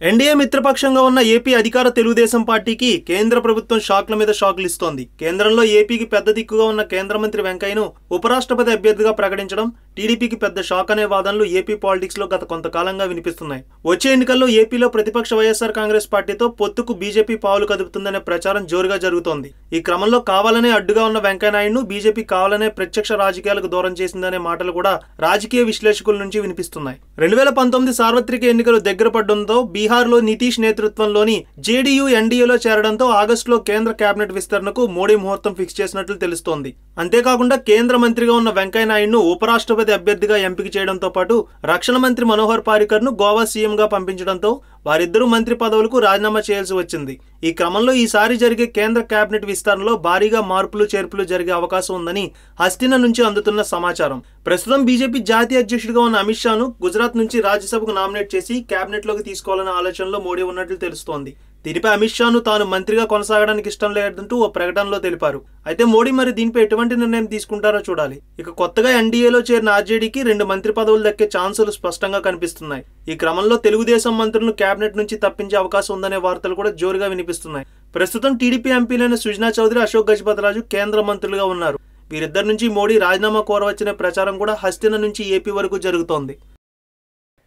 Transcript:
NDA మిత్రపక్షంగా ఉన్న AP అధికార తెలుగుదేశం పార్టీకి కేంద్ర ప్రభుత్వం షాక్ల మీద షాక్లు ఇస్తోంది కేంద్రంలో ఏపీకి పెద్ద దిక్కుగా ఉన్న కేంద్ర మంత్రి వెంకయ్యను ఉపరాష్ట్రపతి అభ్యర్థిగా ప్రకటించడం టీడీపీకి పెద్ద షాక్ అనే వాదనలు ఏపీ పాలిటిక్స్లో గత కొంతకాలంగా వినిపిస్తున్నాయి. వచ్చే ఎన్నికల్లో ఏపీలో ప్రతిపక్ష వైఎస్ఆర్ కాంగ్రెస్ పార్టీతో పొత్తుకు బీజేపీ పావులు కదుపుతుందనే ప్రచారం జోరుగా జరుగుతోంది. ఈ క్రమంలో కావాలనే అడ్డుగా ఉన్న వెంకయ్యనాయుడును బీజేపీ కావాలనే ప్రత్యక్ష రాజకీయాలకు దూరం చేసిందనే మాటలు కూడా రాజకీయ విశ్లేషకుల నుంచి వినిపిస్తున్నాయి. రెండు వేల పంతొమ్మిది సార్వత్రిక ఎన్నికలు దగ్గర పడడంతో బీహార్లో నితీష్ నేతృత్వంలోని జేడీయూ ఎన్డీఏలో చేరడంతో ఆగస్టులో కేంద్ర కేబినెట్ విస్తరణకు మోడీ ముహూర్తం ఫిక్స్ చేసినట్లు తెలుస్తోంది. అంతేకాకుండా కేంద్ర మంత్రిగా ఉన్న వెంకయ్యనాయుడును ఉపరాష్ట్రపతి అభ్యర్థిగా ఎంపిక చేయడంతో పాటు రక్షణ మంత్రి మనోహర్ పారికర్ను గోవా సీఎంగా పంపించడంతో వారిద్దరూ మంత్రి పదవులకు రాజీనామా చేయాల్సి వచ్చింది. ఈ క్రమంలో ఈసారి జరిగే కేంద్ర కేబినెట్ విస్తరణలో భారీగా మార్పులు చేర్పులు జరిగే అవకాశం ఉందని హస్తిన నుంచి అందుతున్న సమాచారం. ప్రస్తుతం బీజేపీ జాతీయ అధ్యక్షుడిగా ఉన్న అమిత్ షాను గుజరాత్ నుంచి రాజ్యసభకు నామినేట్ చేసి కేబినెట్లోకి తీసుకోవాలన్న ఆలోచనలో మోడీ ఉన్నట్లు తెలుస్తోంది. దీనిపై అమిత్ షాను తాను మంత్రిగా కొనసాగడానికి ఇష్టం లేదంటూ ఓ ప్రకటనలో తెలిపారు. అయితే మోడీ మరి దీనిపై ఎటువంటి నిర్ణయం తీసుకుంటారో చూడాలి. ఇక కొత్తగా ఎన్డీఏలో చేరిన ఆర్జేడీకి రెండు మంత్రి పదవులు దక్కే ఛాన్సులు స్పష్టంగా కనిపిస్తున్నాయి. ఈ క్రమంలో తెలుగుదేశం మంత్రులను కేబినెట్ నుంచి తప్పించే అవకాశం ఉందనే వార్తలు కూడా జోరుగా వినిపిస్తున్నాయి. ప్రస్తుతం టీడీపీ ఎంపీలైన సుజనా చౌదరి అశోక్ గజపతిరాజు కేంద్ర మంత్రులుగా ఉన్నారు. వీరిద్దరి నుంచి మోడీ రాజీనామా కోరవచ్చిన ప్రచారం కూడా హస్తిన నుంచి ఏపీ వరకు జరుగుతోంది.